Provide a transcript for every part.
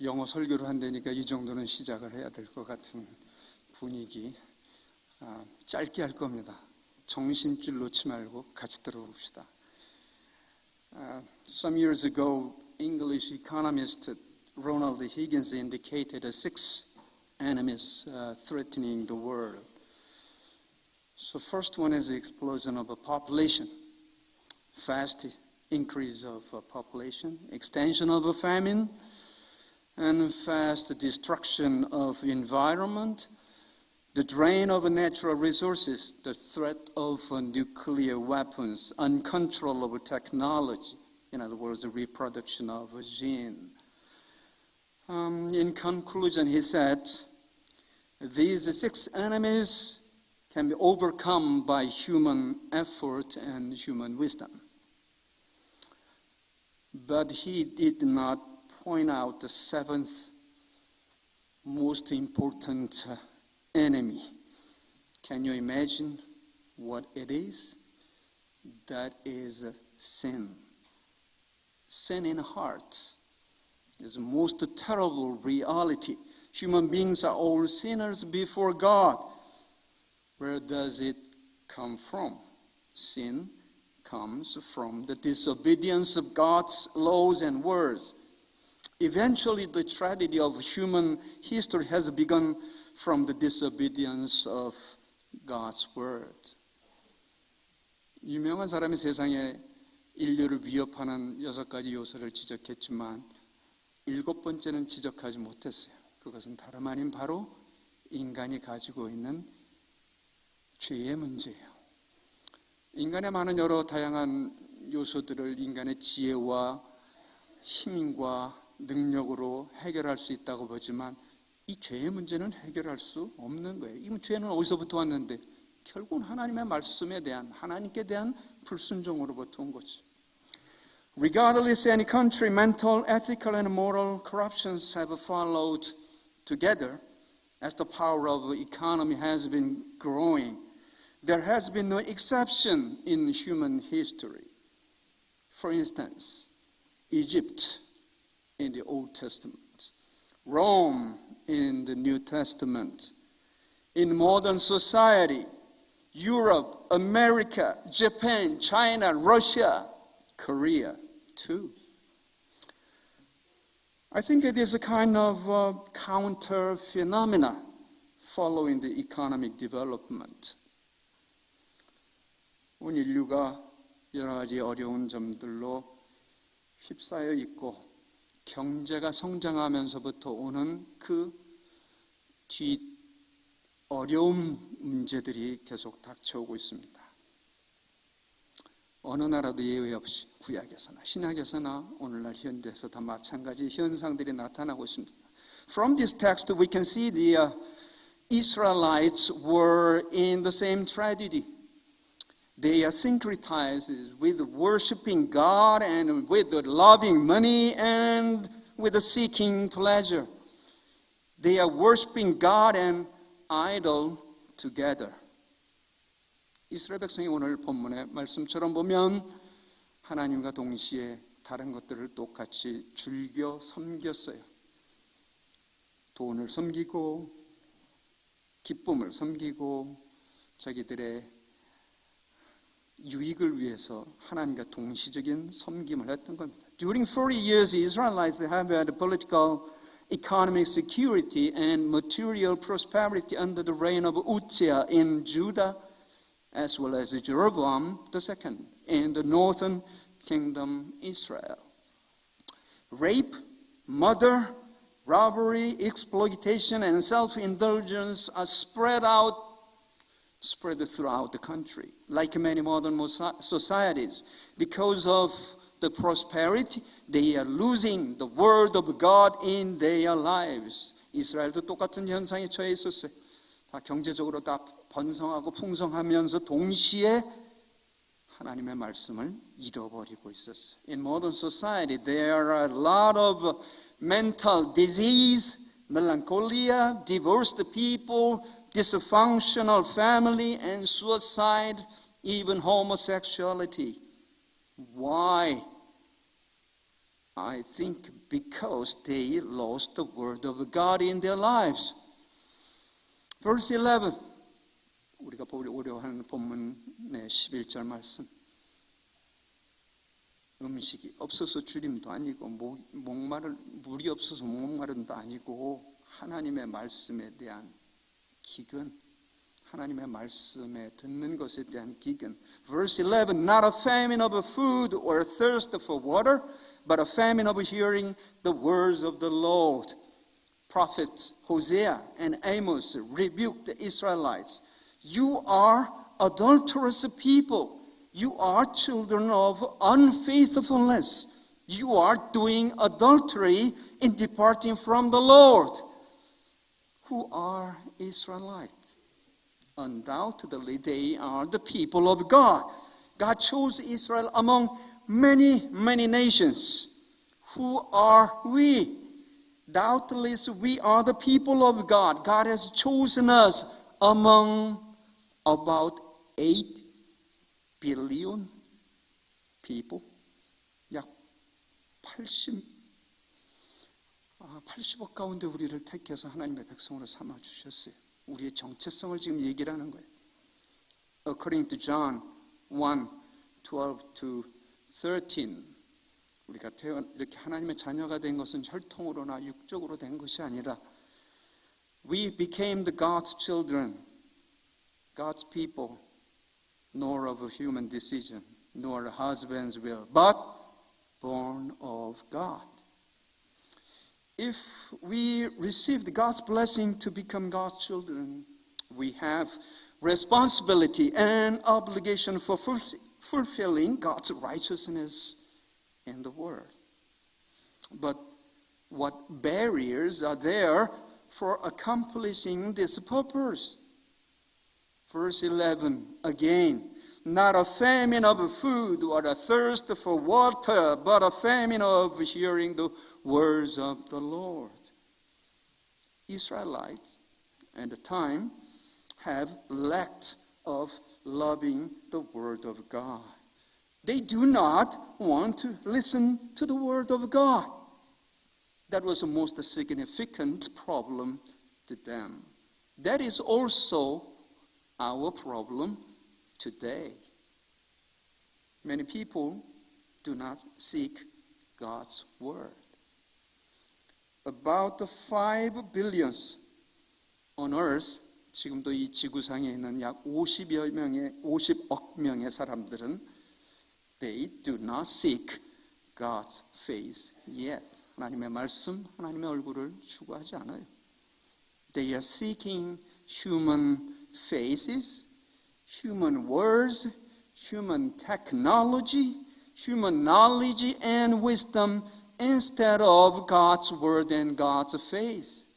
영어 설교를 한다니까 이 정도는 시작을 해야 될 것 같은 분위기. 아, 짧게 할 겁니다. 정신줄 놓지 말고 같이 들어봅시다. Uh, some years ago, English economist Ronald Higgins indicated six enemies uh, threatening the world. So, first one is the explosion of a population, fast increase of population, extension of a famine, and fast destruction of environment, the drain of natural resources, the threat of uh, nuclear weapons, uncontrollable technology, in other words, the reproduction of a gene. Um, in conclusion, he said, these six enemies can be overcome by human effort and human wisdom. But he did not point out the seventh most important uh, enemy. Can you imagine what it is? That is uh, sin. Sin in heart is the most terrible reality. Human beings are all sinners before God. Where does it come from? Sin comes from the disobedience of God's laws and words. Eventually, the tragedy of human history has begun from the disobedience of God's word. 유명한 사람이 세상에 인류를 위협하는 여섯 가지 요소를 지적했지만 일곱 번째는 지적하지 못했어요. 그것은 다름 아닌 바로 인간이 가지고 있는 죄의 문제예요. 인간의 많은 여러 다양한 요소들을 인간의 지혜와 힘과 능력으로 해결할 수 있다고 보지만 이 죄의 문제는 해결할 수 없는 거예요. 이 죄는 어디서부터 왔는데 결국은 하나님의 말씀에 대한 하나님께 대한 불순종으로부터 온 거지. Regardless any country, mental, ethical, and moral corruptions have followed together as the power of the economy has been growing. There has been no exception in human history. For instance, Egypt in the Old Testament, Rome in the New Testament. In modern society, Europe, America, Japan, China, Russia, Korea, too. I think it is a kind of uh, counter phenomena following the economic development. 온 인류가 여러 가지 어려운 점들로 휩싸여 있고 경제가 성장하면서부터 오는 그 뒤 어려운 문제들이 계속 닥쳐오고 있습니다. 어느 나라도 예외 없이 구약에서나 신약에서나 오늘날 현대에서 다 마찬가지 현상들이 나타나고 있습니다. From this text we can see the uh, Israelites were in the same tragedy. They are syncretized with worshiping God and with loving money and with seeking pleasure. They are worshiping God and idol together. 이스라엘 백성이 오늘 본문의 말씀처럼 보면 하나님과 동시에 다른 것들을 똑같이 즐겨 섬겼어요. 돈을 섬기고 기쁨을 섬기고 자기들의 유익을 위해서 하나님과 동시적인 섬김을 했던 겁니다. During 40 years, the Israelites have had political, economic security and material prosperity under the reign of Uzziah in Judah, as well as Jeroboam II in the northern kingdom Israel. Rape, murder, robbery, exploitation, and self-indulgence are spread out spread throughout the country, like many modern societies. Because of the prosperity, they are losing the word of God in their lives. 이스라엘도 똑같은 현상에 처해 있었어요. 다 경제적으로 다 번성하고 풍성하면서 동시에 하나님의 말씀을 잃어버리고 있었어요. In modern society, there are a lot of mental disease, melancholia, divorced people, dysfunctional family, and suicide, even homosexuality. Why? I think because they lost the word of God in their lives. Verse 11. 우리가 보려고 하는 본문의 11절 말씀. 음식이 없어서 줄임도 아니고 목, 목마른 물이 없어서 목마른도 아니고 하나님의 말씀에 대한 기근 하나님의 말씀에 듣는 것에 대한 기근. Verse 11, not a famine of food or thirst for water, but a famine of hearing the words of the Lord. Prophets Hosea and Amos rebuked the Israelites. You are adulterous people. You are children of unfaithfulness. You are doing adultery in departing from the Lord. Who are Israelites? Undoubtedly, they are the people of God. God chose Israel among many, many nations. Who are we? Doubtless, we are the people of God. God has chosen us among about 8 billion people. 약 80, 아, 80억 가운데 우리를 택해서 하나님의 백성으로 삼아 주셨어요. 우리의 정체성을 지금 얘기를 하는 거예요. According to John 1, 12 to 13. 우리가 태어 이렇게 하나님의 자녀가 된 것은 혈통으로나 육적으로 된 것이 아니라 we became the God's children, God's people, nor of a human decision, nor a husband's will, but born of God. If we receive God's blessing to become God's children, we have responsibility and obligation for fulfilling God's righteousness in the world. But what barriers are there for accomplishing this purpose? Verse 11 again. Not a famine of food or a thirst for water, but a famine of hearing the words of the Lord. Israelites at the time have lacked of loving the word of God. They do not want to listen to the word of God. That was the most significant problem to them. That is also our problem today. Many people do not seek God's word. About the 5 billions on earth, 지금도 이 지구상에 있는 약 50여 명의 50억 명의 사람들은 they do not seek God's face yet. 하나님의 말씀, 하나님의 얼굴을 추구하지 않아요. They are seeking human faces, human words, human technology, human knowledge and wisdom instead of God's word and God's face.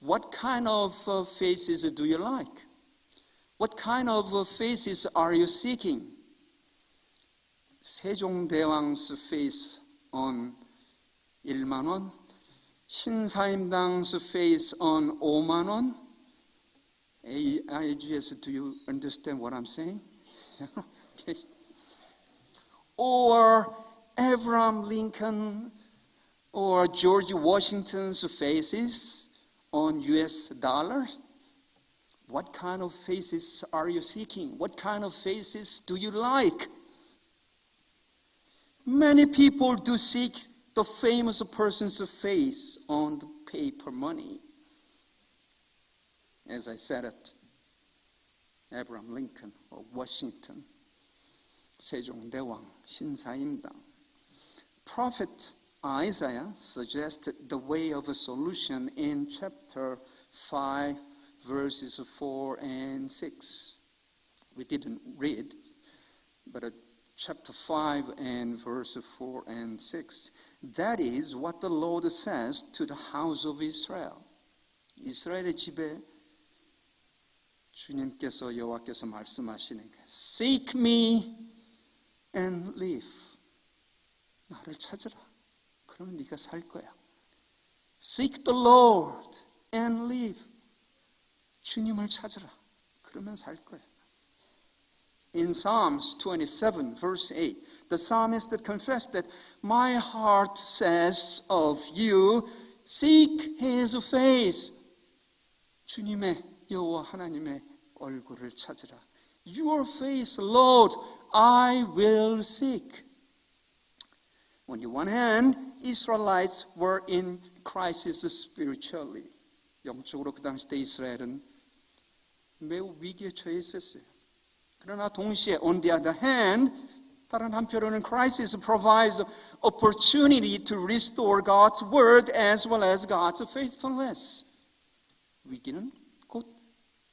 What kind of uh, faces do you like? What kind of uh, faces are you seeking? 세종대왕's face on 1만 원, 신사임당's face on 5만 원. AIGS, do you understand what I'm saying? okay. Or Abraham Lincoln or George Washington's faces on US dollars? What kind of faces are you seeking? What kind of faces do you like? Many people do seek the famous person's face on the paper money. As I said it, Abraham Lincoln or Washington, 세종대왕, 신사임당. Prophet Isaiah suggested the way of a solution in chapter 5, verses 4 and 6. We didn't read, but at chapter 5 and verse 4 and 6. That is what the Lord says to the house of Israel. 이스라엘의 집에 주님께서 여호와께서 말씀하시는 게 Seek me and live. 나를 찾으라. 그러면 네가 살 거야. Seek the Lord and live. 주님을 찾으라. 그러면 살 거야. In Psalms 27, verse 8, The psalmist confessed that my heart says of you, seek his face. 주님의 여호와 하나님의 얼굴을 찾으라. Your face, Lord, I will seek. On the one hand, Israelites were in crisis spiritually. 영적으로 그 당시 때 이스라엘은 매우 위기에 처해 있었어요. 그러나 동시에 on the other hand, 다른 한편으로는 crisis provides opportunity to restore God's word as well as God's faithfulness. 위기는 곧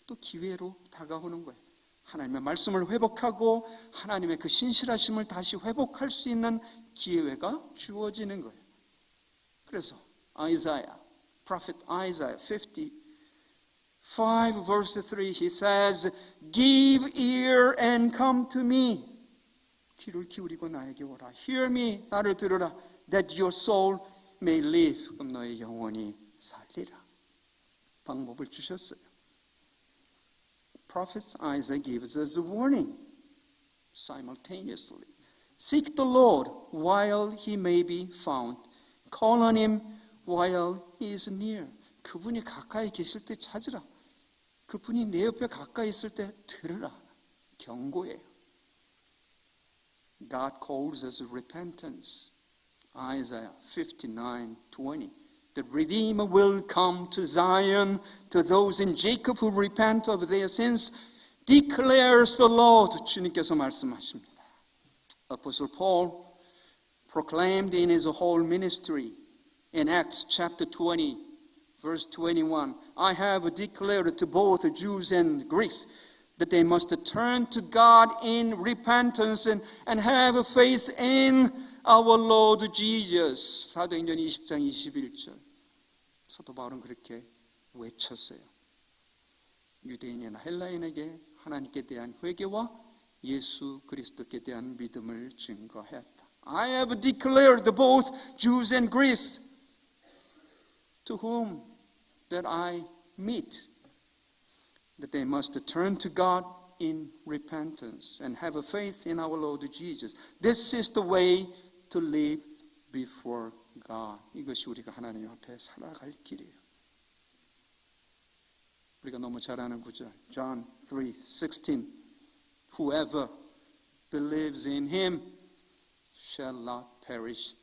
또 기회로 다가오는 거예요. 하나님의 말씀을 회복하고 하나님의 그 신실하심을 다시 회복할 수 있는 기회가 주어지는 거예요. 그래서 아이사야, prophet Isaiah 55 verse 3 he says, "Give ear and come to me." 귀를 기울이고 나에게 오라. Hear me, 나를 들으라. That your soul may live. 그럼 너의 영혼이 살리라. 방법을 주셨어요. Prophet Isaiah gives us a warning simultaneously. Seek the Lord while he may be found. Call on him while he is near. 그분이 가까이 계실 때 찾으라. 그분이 내 옆에 가까이 있을 때 들으라. 경고예요. God calls us repentance. Isaiah 59:20. The Redeemer will come to Zion to those in Jacob who repent of their sins, declares the Lord. 주님께서 말씀하십니다. Apostle Paul proclaimed in his whole ministry in Acts chapter 20, verse 21 I have declared to both Jews and Greeks that they must turn to God in repentance and, and have faith in our Lord Jesus. 사도행전 20장 21절. 사도 바울은 그렇게 외쳤어요. 유대인이나 헬라인에게 하나님께 대한 회개와 예수 그리스도께 대한 믿음을 증거했다. I have declared both Jews and Greeks to whom that I meet that they must turn to God in repentance and have a faith in our Lord Jesus. This is the way to live before God. 이것이 우리가 하나님 앞에 살아갈 길이에요. 우리가 너무 잘 아는 구절. John 3:16. Whoever believes in him shall not perish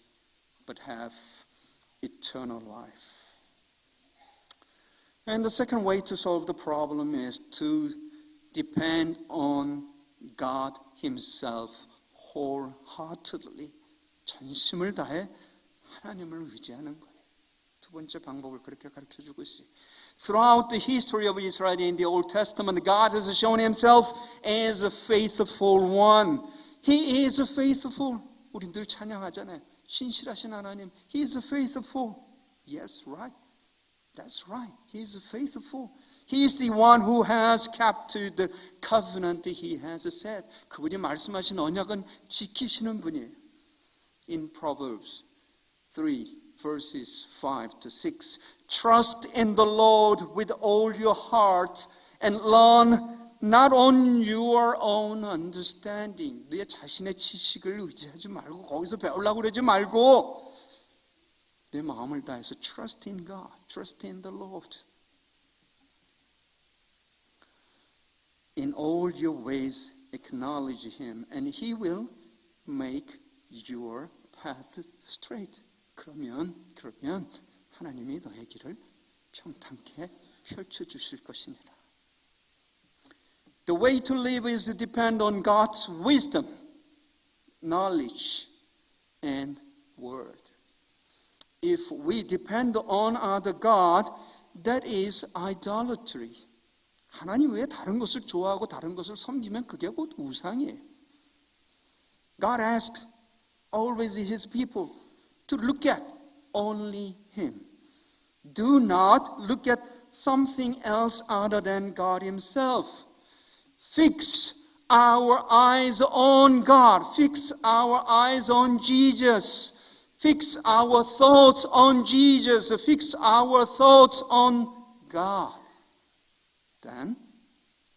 but have eternal life. And the second way to solve the problem is to depend on God Himself wholeheartedly. 전심을 다해 하나님을 의지하는 거예요. 두 번째 방법을 그렇게 가르쳐 주고 있어요. Throughout the history of Israel in the Old Testament, God has shown Himself as a faithful one. He is faithful. 우리 늘 찬양하잖아요. 신실하신 하나님. He is faithful. Yes, right. That's right. He is faithful. He is the one who has kept to the covenant he has said. 그분이 말씀하신 언약은 지키시는 분이에요. In Proverbs 3 verses 5 to 6. Trust in the Lord with all your heart and learn not on your own understanding. 내 자신의 지식을 의지하지 말고 거기서 배우려고 그러지 말고 내 마음을 다해서 trust in God, trust in the Lord. In all your ways acknowledge him and he will make your path straight. 그러면 그러면 하나님이 너의 길을 평탄케 펼쳐 주실 것이니라. The way to live is to depend on God's wisdom, knowledge, and word. If we depend on other God, that is idolatry. 하나님 외에 다른 것을 좋아하고 다른 것을 섬기면 그게 곧 우상이에요. God asks always his people to look at only him. Do not look at something else other than God himself. Fix our eyes on God. Fix our eyes on Jesus. Fix our thoughts on Jesus. Fix our thoughts on God. Then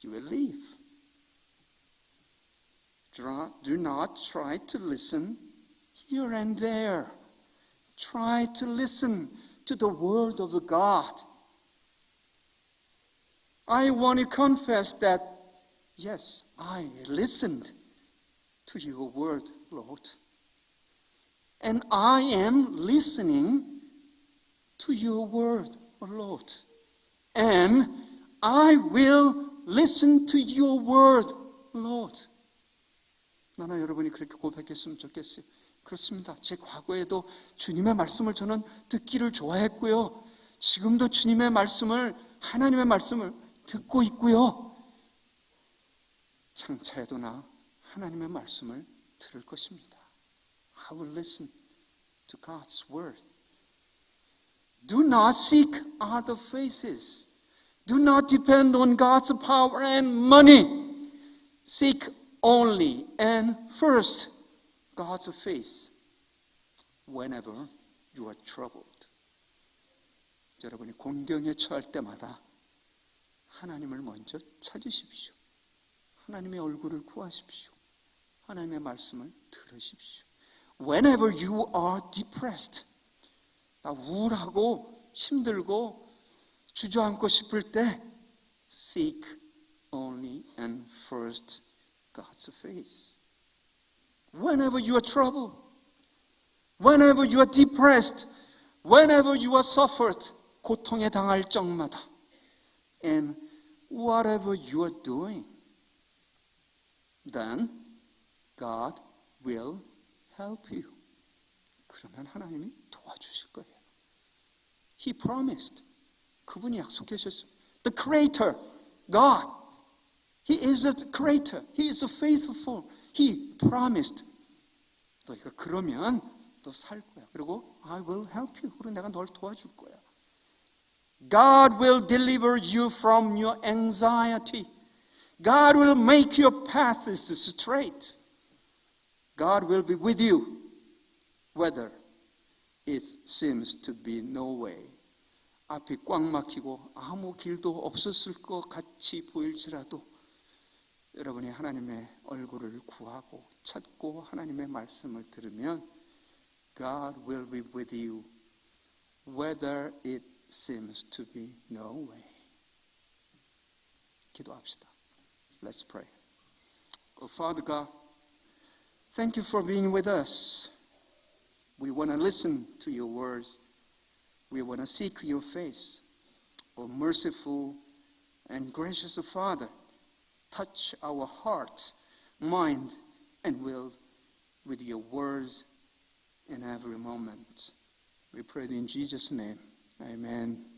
you will live. Do not try to listen here and there. Try to listen to the word of God. I want to confess that, yes, I listened to your word, Lord. And I am listening to your word, Lord. And I will listen to your word, Lord. 나나 여러분이 그렇게 고백했으면 좋겠어요. 그렇습니다. 제 과거에도 주님의 말씀을 저는 듣기를 좋아했고요. 지금도 주님의 말씀을, 하나님의 말씀을 듣고 있고요. 장차에도 나 하나님의 말씀을 들을 것입니다. I will listen to God's word. Do not seek other faces. Do not depend on God's power and money. Seek only and first God's face whenever you are troubled. 여러분이 곤경에 처할 때마다 하나님을 먼저 찾으십시오. 하나님의 얼굴을 구하십시오. 하나님의 말씀을 들으십시오. Whenever you are depressed, 나 우울하고 힘들고 주저앉고 싶을 때 seek only and first God's face. Whenever you are troubled, whenever you are depressed, whenever you are suffered, 고통에 당할 적마다, and whatever you are doing, then God will help you. 그러면 하나님이 도와주실 거예요. He promised. 그분이 약속하셨습니다. The Creator, God. He is a Creator. He is faithful. He promised. 너희가 그러면 너 살 거야. 그리고 I will help you. 그리고 내가 널 도와줄 거야. God will deliver you from your anxiety. God will make your paths straight. God will be with you, whether it seems to be no way. 앞이 꽉 막히고 아무 길도 없었을 것 같이 보일지라도 여러분이 하나님의 얼굴을 구하고 찾고 하나님의 말씀을 들으면 God will be with you, whether it seems to be no way. 기도합시다. Let's pray. Oh, Father God, thank you for being with us. We want to listen to your words. We want to seek your face. Oh, merciful and gracious Father, touch our heart, mind, and will with your words in every moment. We pray in Jesus' name. Amen.